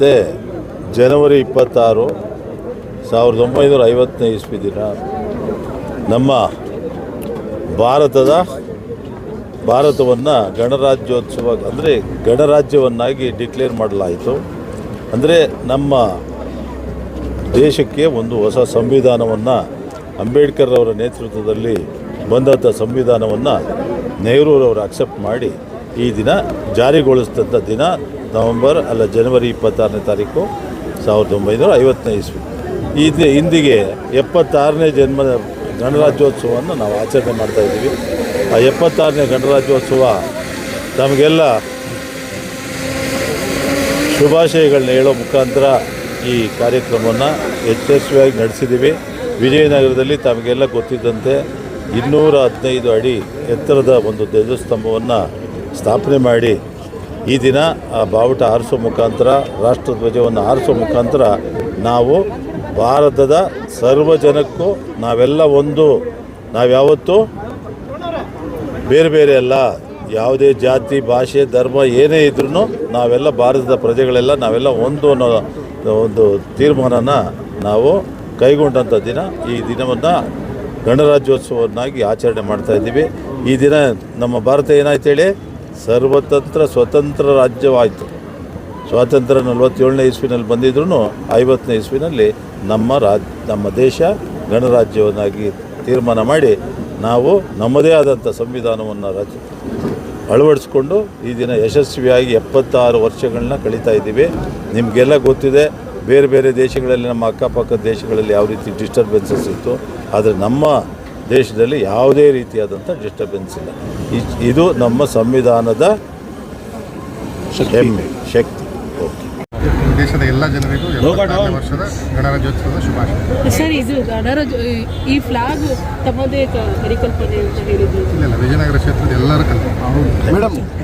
ಮತ್ತು ಜನವರಿ ಇಪ್ಪತ್ತಾರು ಸಾವಿರದ ಒಂಬೈನೂರ ಐವತ್ತನೇ ಇಸ್ವಿ ದಿನ ನಮ್ಮ ಭಾರತದ ಭಾರತವನ್ನು ಗಣರಾಜ್ಯೋತ್ಸವ ಅಂದರೆ ಗಣರಾಜ್ಯವನ್ನಾಗಿ ಡಿಕ್ಲೇರ್ ಮಾಡಲಾಯಿತು. ಅಂದರೆ ನಮ್ಮ ದೇಶಕ್ಕೆ ಒಂದು ಹೊಸ ಸಂವಿಧಾನವನ್ನು ಅಂಬೇಡ್ಕರ್ ಅವರ ನೇತೃತ್ವದಲ್ಲಿ ಬಂದಂಥ ಸಂವಿಧಾನವನ್ನು ನೆಹರೂರವರು ಅಕ್ಸೆಪ್ಟ್ ಮಾಡಿ ಈ ದಿನ ಜಾರಿಗೊಳಿಸಿದಂಥ ದಿನ ನವೆಂಬರ್ ಅಲ್ಲ ಜನವರಿ ಇಪ್ಪತ್ತಾರನೇ ತಾರೀಕು ಸಾವಿರದ ಒಂಬೈನೂರ ಐವತ್ತನೇ ಇಸ್ವಿ. ಈ ದಿ- ಇಂದಿಗೆ ಎಪ್ಪತ್ತಾರನೇ ಜನ್ಮ ಗಣರಾಜ್ಯೋತ್ಸವವನ್ನು ನಾವು ಆಚರಣೆ ಮಾಡ್ತಾ ಇದ್ದೀವಿ. ಆ ಎಪ್ಪತ್ತಾರನೇ ಗಣರಾಜ್ಯೋತ್ಸವ ನಮಗೆಲ್ಲ ಶುಭಾಶಯಗಳನ್ನ ಹೇಳೋ ಮುಖಾಂತರ ಈ ಕಾರ್ಯಕ್ರಮವನ್ನು ಯಶಸ್ವಿಯಾಗಿ ನಡೆಸಿದ್ದೀವಿ. ವಿಜಯನಗರದಲ್ಲಿ ತಮಗೆಲ್ಲ ಗೊತ್ತಿದ್ದಂತೆ ಇನ್ನೂರ ಹದಿನೈದು ಅಡಿ ಎತ್ತರದ ಒಂದು ಧ್ವಜಸ್ತಂಭವನ್ನು ಸ್ಥಾಪನೆ ಮಾಡಿ ಈ ದಿನ, ಆ ಬಾವುಟ ಹಾರಿಸೋ ಮುಖಾಂತರ, ರಾಷ್ಟ್ರಧ್ವಜವನ್ನು ಹಾರಿಸೋ ಮುಖಾಂತರ ನಾವು ಭಾರತದ ಸರ್ವ ಜನಕ್ಕೂ ನಾವೆಲ್ಲ ಒಂದು. ನಾವ್ಯಾವತ್ತೂ ಬೇರೆ ಬೇರೆ ಅಲ್ಲ ಯಾವುದೇ ಜಾತಿ, ಭಾಷೆ, ಧರ್ಮ ಏನೇ ಇದ್ರೂ ನಾವೆಲ್ಲ ಭಾರತದ ಪ್ರಜೆಗಳೆಲ್ಲ ನಾವೆಲ್ಲ ಒಂದು ಅನ್ನೋ ಒಂದು ತೀರ್ಮಾನನ ನಾವು ಕೈಗೊಂಡಂಥ ದಿನ. ಈ ದಿನವನ್ನು ಗಣರಾಜ್ಯೋತ್ಸವವನ್ನಾಗಿ ಆಚರಣೆ ಮಾಡ್ತಾ ಇದ್ದೀವಿ. ಈ ದಿನ ನಮ್ಮ ಭಾರತ ಏನಾಯ್ತು ಹೇಳಿ? ಸರ್ವತಂತ್ರ ಸ್ವತಂತ್ರ ರಾಜ್ಯವಾಯಿತು. ಸ್ವಾತಂತ್ರ್ಯ ನಲವತ್ತೇಳನೇ ಇಸ್ವಿನಲ್ಲಿ ಬಂದಿದ್ರೂ ಐವತ್ತನೇ ಇಸ್ವಿನಲ್ಲಿ ನಮ್ಮ ರಾಜ್, ನಮ್ಮ ದೇಶ ಗಣರಾಜ್ಯವನ್ನಾಗಿ ತೀರ್ಮಾನ ಮಾಡಿ ನಾವು ನಮ್ಮದೇ ಆದಂಥ ಸಂವಿಧಾನವನ್ನು ರಚ, ಅಳವಡಿಸ್ಕೊಂಡು ಈ ದಿನ ಯಶಸ್ವಿಯಾಗಿ ಎಪ್ಪತ್ತಾರು ವರ್ಷಗಳನ್ನ ಕಳೀತಾ ಇದ್ದೀವಿ. ನಿಮಗೆಲ್ಲ ಗೊತ್ತಿದೆ, ಬೇರೆ ಬೇರೆ ದೇಶಗಳಲ್ಲಿ, ನಮ್ಮ ಅಕ್ಕಪಕ್ಕದ ದೇಶಗಳಲ್ಲಿ ಯಾವ ರೀತಿ ಡಿಸ್ಟರ್ಬೆನ್ಸಸ್ ಇತ್ತು. ಆದರೆ ನಮ್ಮ ದೇಶದಲ್ಲಿ ಯಾವುದೇ ರೀತಿಯಾದಂಥ ಡಿಸ್ಟರ್ಬೆನ್ಸ್ ಇಲ್ಲ. ಇ- ಇದು ನಮ್ಮ ಸಂವಿಧಾನದ ಹೆಮ್ಮೆ ಶಕ್ತಿ. ಓಕೆ ದೇಶದ ಎಲ್ಲ ಜನರಿಗೂ ವರ್ಷದ ಗಣರಾಜ್ಯೋತ್ಸವದ ಶುಭಾಶಯ. ಸರ್ ಇದು ಗಣರಾಜ ಈ ಫ್ಲಾಗ್ ತಮ್ಮದೇ ಪರಿಕಲ್ಪನೆ ಅಂತ ಹೇಳಿದ್ರು ಇಲ್ಲ ಇಲ್ಲ ವಿಜಯನಗರ ಕ್ಷೇತ್ರದ ಎಲ್ಲರ ಕಲ್ಪನೆ.